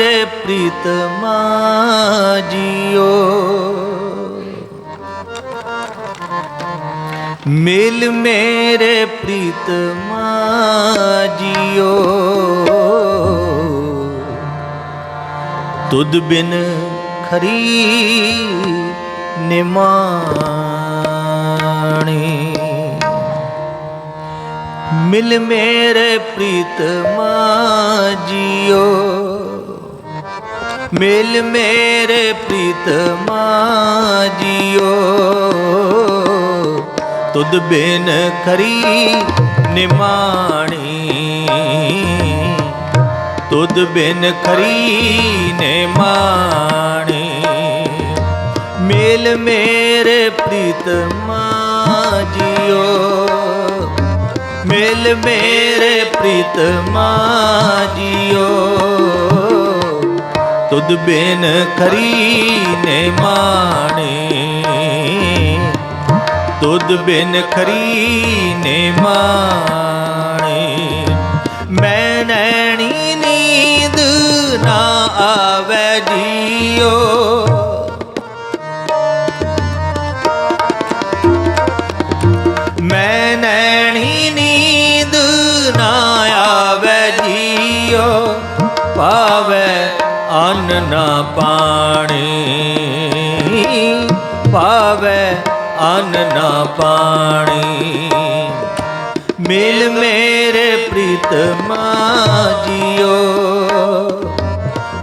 ਮੇਰੇ ਪ੍ਰੀਤਮਾ ਜੀਓ ਮਿਲ ਮੇਰੇ ਪ੍ਰੀਤਮਾ ਜੀਓ ਤੁਧ ਬਿਨ ਖਰੀ ਨਿਮਾਣੀ। ਮਿਲ ਮੇਰੇ ਪ੍ਰੀਤਮਾ ਜੀਓ ਮਿਲ ਮੇਰੇ ਪ੍ਰੀਤਮਾ ਜੀਓ ਤੁਧ ਬਿਨ ਖਰੀ ਨਿਮਾਣੀ। ਤੁਧ ਬਿਨ ਖਰੀ ਨਿਮਾਣੀ। ਮਿਲ ਮੇਰੇ ਪ੍ਰੀਤਮਾ ਜੀਓ ਮਿਲ ਮੇਰੇ ਪ੍ਰੀਤਮਾ ਜੀਓ ਤੁਧ ਬਿਨ ਖਰੀ ਨੇ ਮਾਣੇ। ਤੁਧ ਬਿਨ ਖਰੀ ਨੇ ਮਾਣੇ। ਮੈਂ ਨੈਣੀ ਨੀਂਦ ਨਾ ਆਵੇ ਜੀਓ। ਅੰਨ ਨਾ ਪਾਣੀ। ਪਾਵੇ ਅੰਨ ਨਾ ਪਾਣੀ। ਮਿਲ ਮੇਰੇ ਪ੍ਰੀਤਮਾ ਜੀਓ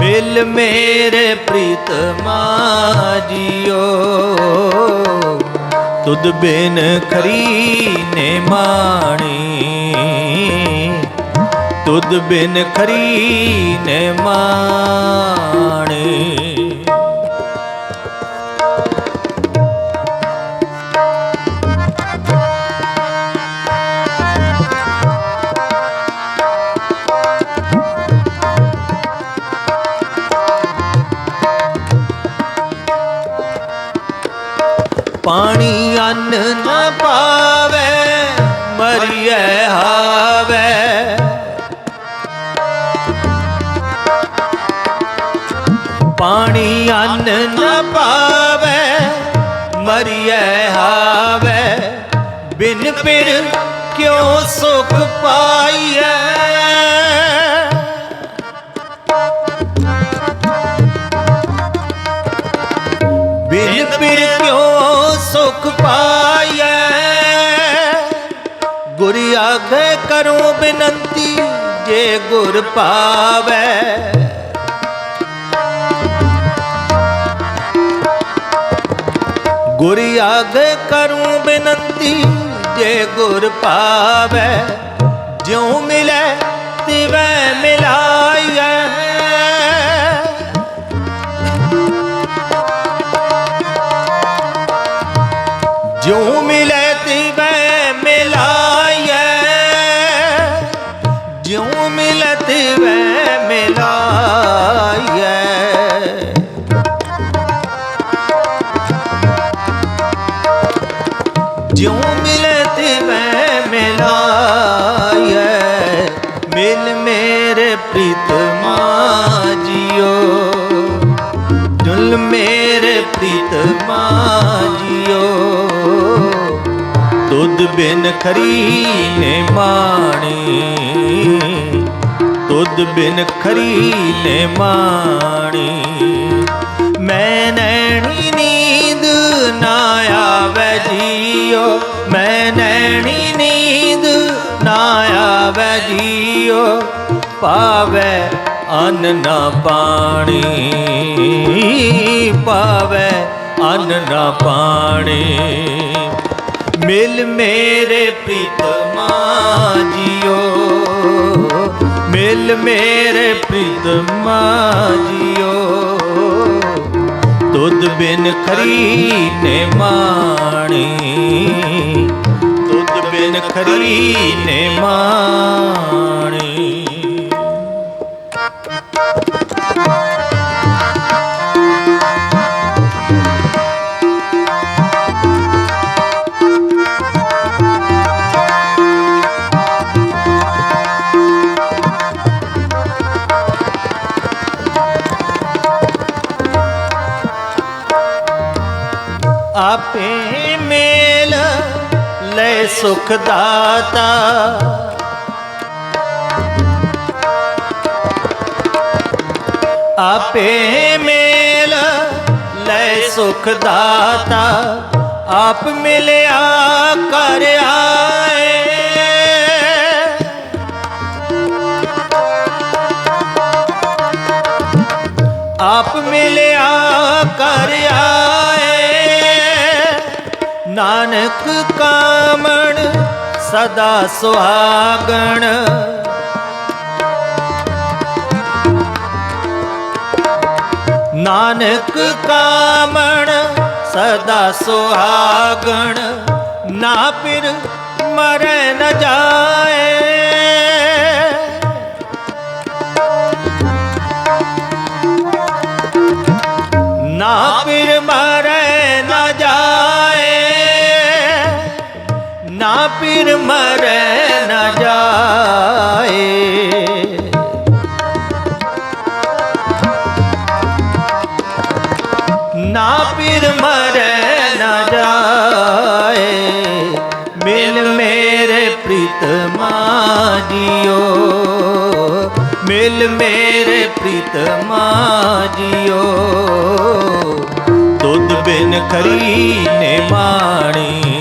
ਮਿਲ ਮੇਰੇ ਪ੍ਰੀਤਮਾ ਜੀਓ ਤੁਧ ਬਿਨ ਖਰੀ ਨੇ ਮਾਣੀ। ਤੁਧ ਬਿਨ ਖਰੀ ਨੇ ਮਾਣੀ। ਪਾਣੀ ਪਾਵੇ ਮਰੀਏ ਹਾਵੇ। ਬਿਨ ਪਿਰ ਕਿਉ ਸੁਖ ਪਾਈਐ? ਬਿਨ ਪਿਰ ਕਿਉ ਸੁਖ ਪਾਈਐ? ਗੁਰ ਆਗੇ ਕਰੋ ਬੇਨੰਤੀ, ਜੇ ਗੁਰ ਪਾਵੈ। ਗੁਰ ਆਗੇ ਕਰੂੰ ਬੇਨੰਤੀ ਜੇ ਗੁਰ ਪਾਵੈ ਜਿਉ ਮਿਲੈ ਤਿਵੈ ਮਿਲਾਈਐ। ਬਿਨ ਖਰੀ ਨੇ ਮਾਣੀ। ਤੁਧ ਬਿਨ ਖਰੀ ਨੇ ਮਾਣੀ। ਮੈਂ ਨੈਣੀ ਨੀਂਦ ਨਾ ਆਵੇ ਜੀਓ। ਮੈਂ ਨੈਣੀ ਨੀਂਦ ਨਾ ਆਵੇ ਜੀਓ। ਪਾਵੇ ਅੰਨ ਨਾ ਪਾਣੀ। ਪਾਵੇ ਅੰਨ ਨਾ ਪਾਣੀ। ਮਿਲ ਮੇਰੇ ਪ੍ਰੀਤਮਾ ਜੀਓ। ਮਿਲ ਮੇਰੇ ਪ੍ਰੀਤਮਾ ਜੀਓ। ਤੁਧ ਬਿਨ ਖਰੀ ਨੇ ਮਾਣੀ। ਤੁਧ ਬਿਨ ਖਰੀ ਨੇ ਮਾਣੀ। ਆਪੇ ਮੇਲ ਲੈ ਸੁਖ ਦਾਤਾ। ਆਪੇ ਮੇਲ ਲੈ ਸੁਖ ਦਾਤਾ। ਆਪ ਮਿਲਿਆ ਕਰ ਆਏ। ਨਾਨਕ ਕਾਮਣ ਸਦਾ ਸੁਹਾਗਣ। ਨਾਨਕ ਕਾਮਣ ਸਦਾ ਸੁਹਾਗਣ ਨਾ ਫਿਰ ਮਰੈ ਨ ਜਾਏ। ਨਾ ਫਿਰ ਮਰੈ ਨ ਜਾਏ। ਨਾ ਫਿਰ ਮਰੈ ਨ ਜਾਏ। ਮਿਲ ਮੇਰੇ ਪ੍ਰੀਤਮਾ ਜੀਓ ਮਿਲ ਮੇਰੇ ਪ੍ਰੀਤਮਾ ਜੀਓ ਦੁੱਧ ਬਿਨ ਖਰੀ ਨੇ ਮਾਣੀ।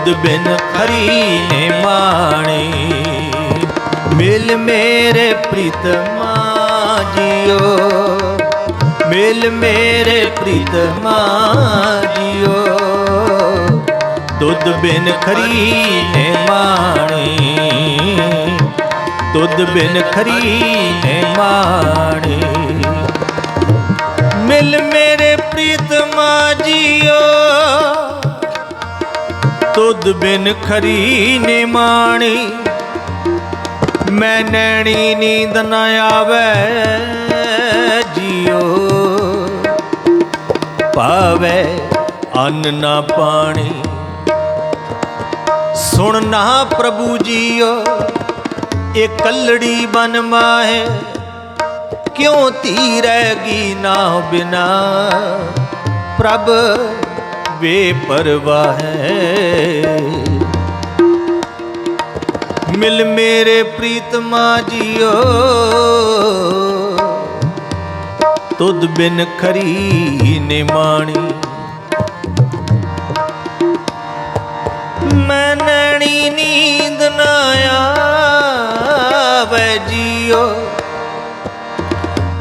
ਦੁੱਧ ਬਿਨ ਖਰੀ ਨੇ ਮਾਣੀ। ਮਿਲ ਮੇਰੇ ਪ੍ਰੀਤਮਾ ਜੀਓ ਮਿਲ ਮੇਰੇ ਪ੍ਰੀਤਮਾ ਜੀਓ ਦੁੱਧ ਬਿਨ ਖਰੀ ਨੇ ਮਾਣੀ। ਦੁੱਧ ਬਿਨ ਖਰੀ ਨੇ ਮਾਣੀ। ਮਿਲ ਮੇਰੇ ਪ੍ਰੀਤਮਾ ਜੀਓ ਦੁੱਧ ਬਿਨ ਖਰੀ ਨੇ ਮਾਣੀ। ਮੈਂ ਨੈਣੀ ਨੀਂਦ ਨ ਆਵੇ, ਜੀਓ। ਪਾਵੇ ਅੰਨ ਨਾ ਪਾਣੀ। ਸੁਣ ਨਾ ਪ੍ਰਭੂ ਜੀਓ, ਇਹ ਕੱਲੜੀ ਬਨ ਮਾਹੇ। ਕਿਉਂ ਧੀ ਰਹਿਗੀ ਨਾ ਬਿਨਾ? ਪ੍ਰਭ ਵੇ ਪਰਵਾਹ। ਹੈ ਮਿਲ ਮੇਰੇ ਪ੍ਰੀਤਮਾ ਜੀਓ, ਤੁਧ ਬਿਨ ਖਰੀ ਨੇ ਮਾਣੀ। ਮੈਂ ਨੈਣੀ ਨੀਂਦ ਨਾ ਆਵੇ ਜੀਓ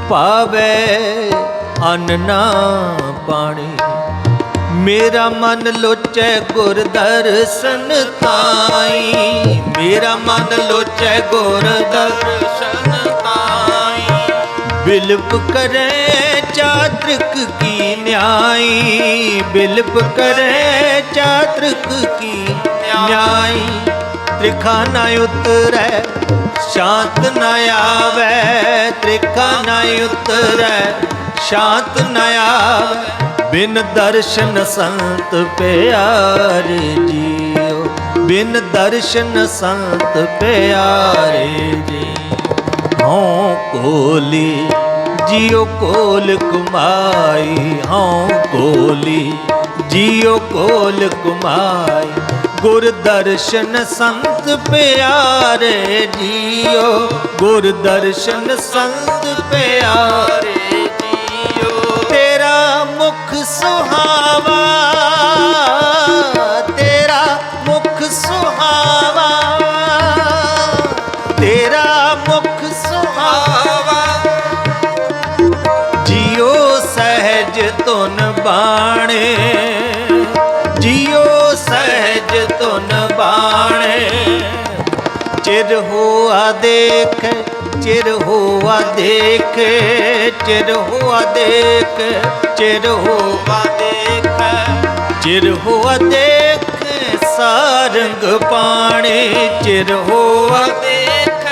ਪਾਵੇ ਅੰਨ ਨਾ ਪਾਣੀ। ਮੇਰਾ ਮਨ ਲੋਚੈ ਗੁਰ ਦਰਸ਼ਨ ਤਾਈ। ਮੇਰਾ ਮਨ ਲੋਚੈ ਗੁਰ ਦਰਸ਼ਨ ਤਾਈ। ਬਿਲਪ ਕਰੇ ਚਾਤ੍ਰਿਕ ਕੀ ਨਿਆਈ। ਬਿਲਪ ਕਰੇ ਚਾਤ੍ਰਿਕ ਕੀ ਨਿਆਈ। ਤ੍ਰਿਖਾ ਨਾ ਉਤਰੈ, ਸ਼ਾਂਤ ਨ ਆਵੇ। ਤ੍ਰਿਖਾ ਨ ਉਤਰੈ, ਸ਼ਾਂਤ ਨ ਆਵੇ। ਬਿਨ ਦਰਸ਼ਨ ਸੰਤ ਪਿਆਰੇ ਜੀਓ, ਬਿਨ ਦਰਸ਼ਨ ਸੰਤ ਪਿਆਰੇ ਜੀ ਹਉ ਕੋਲੀ ਜੀਓ ਕੋਲ ਕੁਮਾਈ, ਹਉ ਕੋਲੀ ਜੀਓ ਕੋਲ ਕੁਮਾਈ। ਗੁਰ ਦਰਸ਼ਨ ਸੰਤ ਪਿਆਰੇ ਜੀਓ, ਗੁਰ ਦਰਸ਼ਨ ਸੰਤ ਪਿਆਰੇ ਬਾਣੇ ਜਿਉ ਸਹਿਜ ਤੁਨ ਬਾਣੇ। ਚਿਰ ਹੋਆ ਦੇਖ, ਚਿਰ ਹੋਆ ਦੇਖ, ਚਿਰ ਹੋਆ ਦੇਖ, ਚਿਰ ਹੋਆ ਦੇਖ। ਚਿਰ ਹੋਆ ਦੇਖ, ਸਾਰੰਗ ਪਾਣੀ, ਚਿਰ ਹੋਆ ਦੇਖ,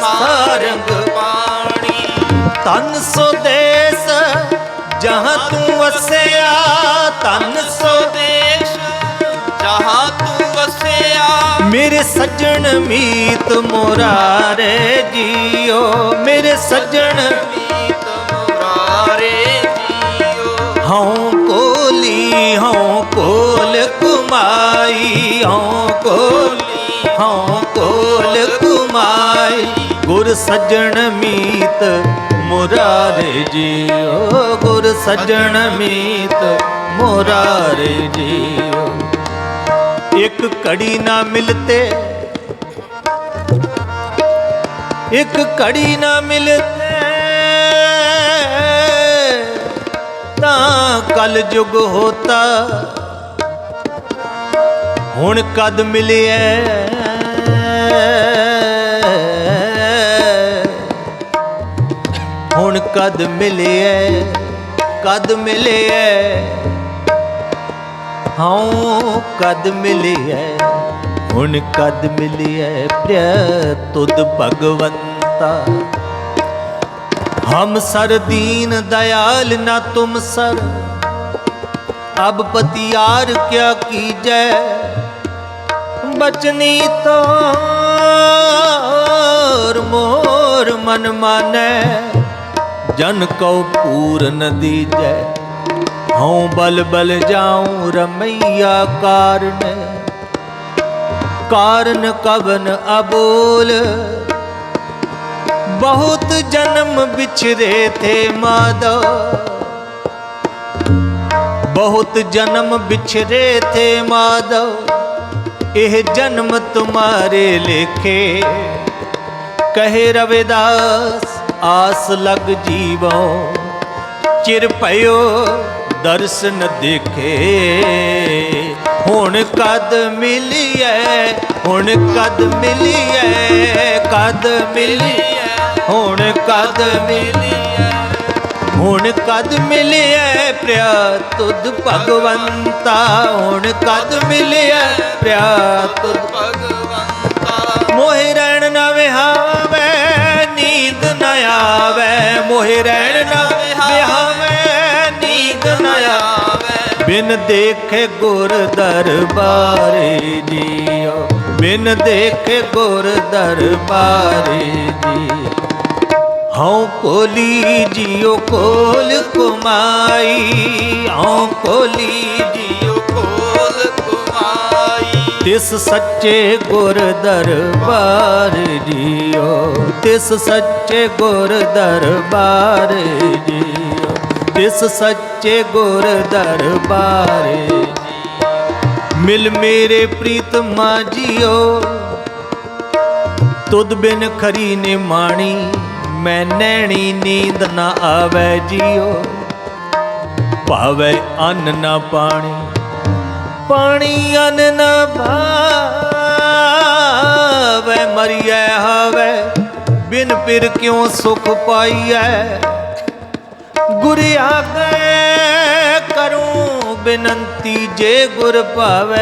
ਸਾਰੰਗ ਪਾਣੀ। ਤਨ ਸੋ ਦੇਸ ਜਹਾਂ ਤੂੰ ਵਸਿਆ ਤਨ ਸੋ ਦੇਸ਼ ਜਹਾਂ ਤੂੰ ਵਸਿਆ। ਮੇਰੇ ਸੱਜਣ ਮੀਤ ਮੁਰਾਰੇ ਜੀਓ। ਮੇਰੇ ਸੱਜਣ ਮੀਤ ਮੁਰਾਰੇ ਜੀਓ। ਹਉ ਕੋ ਕੁਮਾਈ ਹਉ ਕੋਲੀ ਹਉ ਕੋਲ ਕੁਮਾਈ। ਗੁਰ ਸੱਜਣ ਮੀਤ ਮੁਰਾਰੇ ਜੀਓ। ਗੁਰ ਸੱਜਣ ਮੀਤ ਮੁਰਾਰੇ ਜੀਓ। ਇੱਕ ਕੜੀ ਨਾ ਮਿਲਤੇ। ਇੱਕ ਕੜੀ ਨਾ ਮਿਲਤੇ। ਤਾਂ ਕਲ ਯੁਗ ਹੋਤਾ। ਹੁਣ ਕਦ ਮਿਲਿਆ ਹੁਣ ਕਦ ਮਿਲਿਆ ਕਦ ਮਿਲਿਆ ਹਉ ਕਦ ਮਿਲਿਆ ਹੁਣ ਕਦ ਮਿਲਿਆ ਪ੍ਰਿਆ ਤੁਧ ਭਗਵੰਤਾ? ਹਮ ਸਰ ਦੀਨ ਦਇਆਲ ਨਾ ਤੁਮ ਸਰ, ਅਬ ਪਤਿਆਰ ਕਿਆ ਕੀਜੈ? ਬਚਨੀ ਤੋਰ ਮੋਰ ਮਨ ਮਾਨੈ, ਜਨ ਕਉ ਪੂਰਨ ਦੀਜੈ। ਹਉ ਬਲ ਬਲ ਜਾਉ ਰਮਈਆ ਕਾਰਨ। ਕਾਰਨ ਕਵਨ ਅਬੋਲ। ਬਹੁਤ ਜਨਮ ਵਿਛਰੇ ਥੇ ਮਾਧੋ ਬਹੁਤ ਜਨਮ ਵਿਛਰੇ ਥੇ ਮਾਧੋ ਇਹ ਜਨਮ ਤੁਮਾਰੇ ਲੇਖੇ। ਕਹੇ ਰਵਿਦਾਸ, ਆਸ ਲਗ ਜੀਵੋ। ਚਿਰ ਭਇਓ ਦਰਸ਼ਨ ਦੇਖੇ। ਹੁਣ ਕਦ ਮਿਲਿਐ, ਹੁਣ ਕਦ ਮਿਲਿਐ ਕਦ ਮਿਲਿਐ, ਹੁਣ ਕਦ ਮਿਲਿਐ। ਹੁਣ ਕਦ ਮਿਲਿਐ ਪ੍ਰਿਆ ਤੁਧ ਭਗਵੰਤਾ, ਹੁਣ ਕਦ ਮਿਲਿਐ ਪ੍ਰਿਆ ਤੁਧ ਭਗਵੰਤਾ। ਮੋਹਿ ਰਹਿਣ ਨਾ ਵਿਹਾਵੇ, ਨੀਂਦ ਨ ਆਵੇ, ਮੋਹਿ ਰਹਿਣ ਨਾ ਬਿਨ ਦੇਖੇ ਗੁਰ ਦਰਬਾਰੇ ਜੀਓ। ਬਿਨ ਦੇਖੇ ਗੁਰ ਦਰਬਾਰੇ ਜੀ ਹਉ ਕੋਲੀ ਜੀਓ ਕੋਲ ਕੁਮਾਈ। ਹਉ ਕੋਲੀ ਜੀਓ ਕੋਲ ਕੁਮਾਈ। ਤਿਸ ਸੱਚੇ ਗੁਰ ਦਰਬਾਰ ਜੀਓ। ਤਿਸ ਸੱਚੇ ਗੁਰ ਦਰਬਾਰ ਜੀਓ। ਤਿਸ ਸੱਚੇ ਗੁਰ ਦਰਬਾਰ। ਮਿਲ ਮੇਰੇ ਪ੍ਰੀਤਮਾ ਜੀਓ। ਤੁਧ ਬਿਨ ਖਰੀ ਨੇ ਮਾਣੀ ਮੈਂ ਨੈਣੀ ਨੀਂਦ ਨਾ ਆਵੇ ਜੀਓ। ਭਾਵੇ ਅੰਨ ਨਾ ਪਾਣੀ ਪਾਣੀ ਅਨ ਨ ਭਾਵੇ। ਮਰੀਐ ਹਵੇ, ਬਿਨ ਪਿਰ ਕਿਉ ਸੁਖ ਪਾਈਐ? ਗੁਰ ਆਗੇ ਕਰੂੰ ਬੇਨੰਤੀ ਜੇ ਗੁਰ ਭਾਵੇ।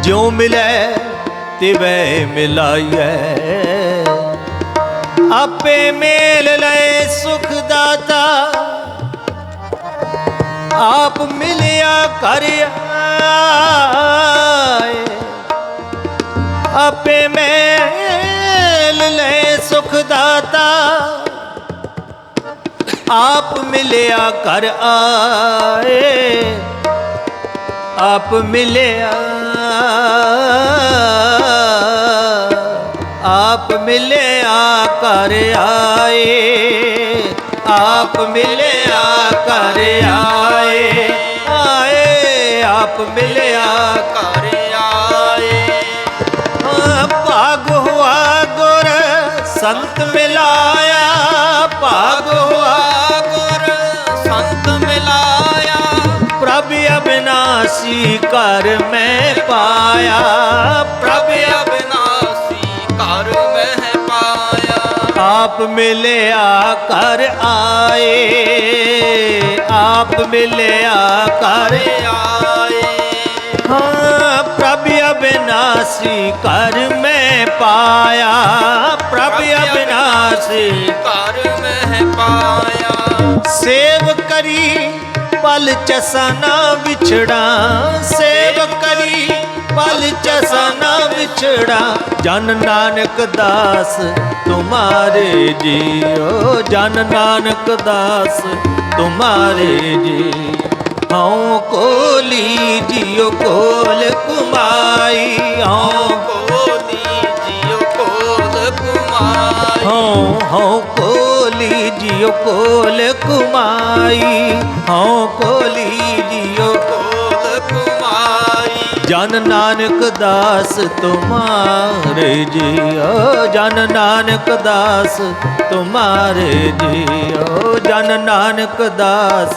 ਜਿਉ ਮਿਲੈ ਤਿਵੈ ਮਿਲਾਈਐ। ਆਪੇ ਮੇਲ ਲੈ ਸੁਖ ਦਾਤਾ। ਆਪ ਮਿਲਿਆ ਕਰ ਆਏ। ਆਪੇ ਮੇਲ ਲੈ ਸੁਖ ਦਾਤਾ। ਆਪ ਮਿਲਿਆ ਕਰ ਆਏ। ਆਪ ਮਿਲਿਆ। ਆਪ ਮਿਲਿਆ ਕਰ ਆਏ। ਆਪ ਮਿਲਿਆ ਕਰ ਆਏ। ਆਏ, ਆਪ ਮਿਲਿਆ ਕਰ ਆਏ। ਭਾਗ ਹੁਆ ਗੁਰ ਸੰਤ ਮਿਲਾਇਆ। ਭਾਗ ਅਬਿਨਾਸੀ ਕਰ ਮੈਂ ਪਾਇਆ। ਪ੍ਰਭ ਅਬਿਨਾਸੀ ਘਰ ਮਹਿ ਪਾਇਆ। ਆਪ ਮਿਲਿਆ ਕਰ ਆਏ। ਆਪ ਮਿਲਿਆ ਕਰ ਆਏ। ਹਾਂ ਪ੍ਰਭ ਅਬਿਨਾਸੀ ਕਰ ਮੈਂ ਪਾਇਆ। ਪ੍ਰਭ ਅਬਿਨਾਸੀ ਘਰ ਮਹਿ ਪਾਇਆ। ਸੇਵ ਕਰੀ ਪਲ ਚਸਨਾ ਵਿਛੜਾ ਸੇਵ ਕਰੀ ਪਲ ਚਸਨਾ ਵਿਛੜਾ। ਜਨ ਨਾਨਕ ਦਾਸ ਤੁਮਾਰੇ ਜੀਓ ਜਨ ਨਾਨਕ ਦਾਸ ਤੁਮਾਰੇ ਜੀ ਹਉ ਕੋਲੀ ਜਿਉ ਕੋਲ ਕੁਮਾਈ ਹਉ ਕੋਲੀ ਜਿਉ ਕੋਲ ਕੁਮਾਈ। ਹਉ ਹਉ ਕੋਲੀ ਜਿਉ ਕੋਲ ਕੁਮਾਈ। ਹਉ ਕੋਲੀ ਜਿਉ ਕੋਲ ਕੁਮਾਈ। ਜਨ ਨਾਨਕ ਦਾਸ ਤੁਮਾਰੇ ਜੀਓ ਜਨ ਨਾਨਕ ਦਾਸ ਤੁਮਾਰੇ ਜੀਓ ਜਨ ਨਾਨਕ ਦਾਸ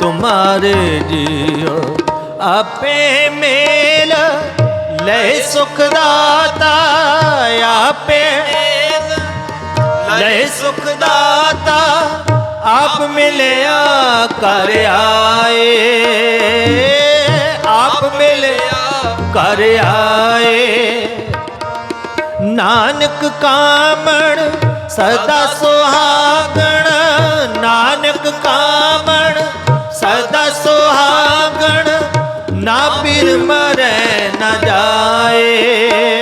ਤੁਮਾਰੇ ਜੀਓ ਆਪੇ ਮੇਲ ਲੈ ਸੁਖ ਦਾਤਾ, ਆਪੇ ਲੈ ਸੁਖ ਦਾਤਾ ਆਪ ਮਿਲਿਆ ਕਰ ਆਏ। ਆਪ ਮਿਲਿਆ ਕਰ ਆਏ। ਨਾਨਕ ਕਾਮਣ ਸਦਾ ਸੁਹਾਗਣ। ਨਾਨਕ ਕਾਮਣ ਸਦਾ ਸੁਹਾਗਣ। ਨਾ ਪਿਰ ਮਰੈ ਨਾ ਜਾਏ।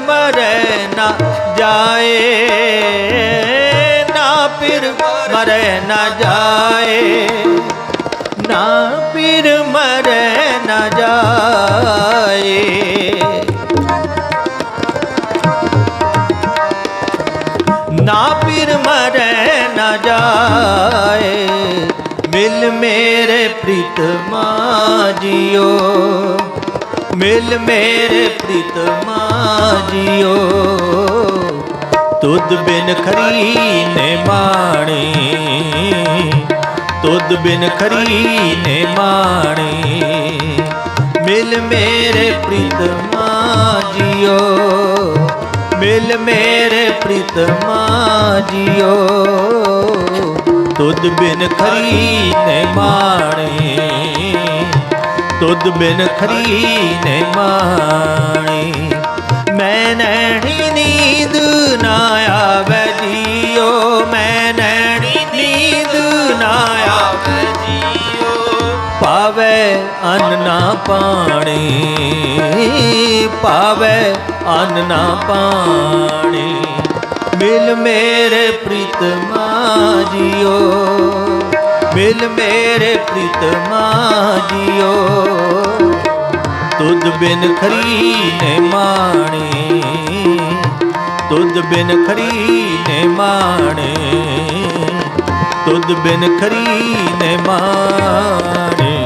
ਮਰੈ ਨਾ ਜਾਏ, ਨਾ ਪਿਰ ਮਰੈ ਨਾ ਜਾਏ। ਨਾ ਪਿਰ ਮਰੈ ਨਾ ਜਾਏ। ਨਾ ਪਿਰ ਮਰੈ ਨਾ ਜਾਏ। ਮਿਲ ਮੇਰੇ ਪ੍ਰੀਤਮਾ ਜੀਓ। ਮਿਲ ਮੇਰੇ ਪ੍ਰੀਤਮਾ ਜੀਓ ਤੁਧ ਬਿਨ ਖਰੀ ਨੇ ਮਾਣੀ। ਤੁਧ ਬਿਨ ਖਰੀ ਨੇ ਮਾਣੀ। ਮਿਲ ਮੇਰੇ ਪ੍ਰੀਤਮਾ ਜੀਓ ਮਿਲ ਮੇਰੇ ਪ੍ਰੀਤਮਾ ਜੀਓ ਤੁਧ ਬਿਨ ਖਰੀ ਨੇ ਮਾਣੀ। ਤੁਧ ਬਿਨ ਖਰੀ ਨੇ ਮਾਣੀ। ਮੈਂ ਨੈਣੀ ਨੀਂਦ ਨਾ ਆਵੇ ਜੀਓ, ਮੈਂ ਨੈਣੀ ਨੀਂਦ ਨਾ ਆਵੇ ਜੀਓ। ਜੀਉ ਪਾਵੇ ਅੰਨ ਨਾ ਪਾਣੀ ਪਾਵੇ ਅੰਨ ਨਾ ਪਾਣੀ। ਮਿਲ ਮੇਰੇ ਪ੍ਰੀਤਮਾ ਜੀਓ। ਬਿਨ ਮੇਰੇ ਪ੍ਰੀਤਮਾ ਜੀਓ ਤੁਧ ਬਿਨ ਖਰੀ ਨੇ ਮਾਣੇ। ਤੁਧ ਬਿਨ ਖਰੀ ਨੇ ਮਾਣੇ। ਤੁਧ ਬਿਨ ਖਰੀ ਨੇ ਮਾਣੇ।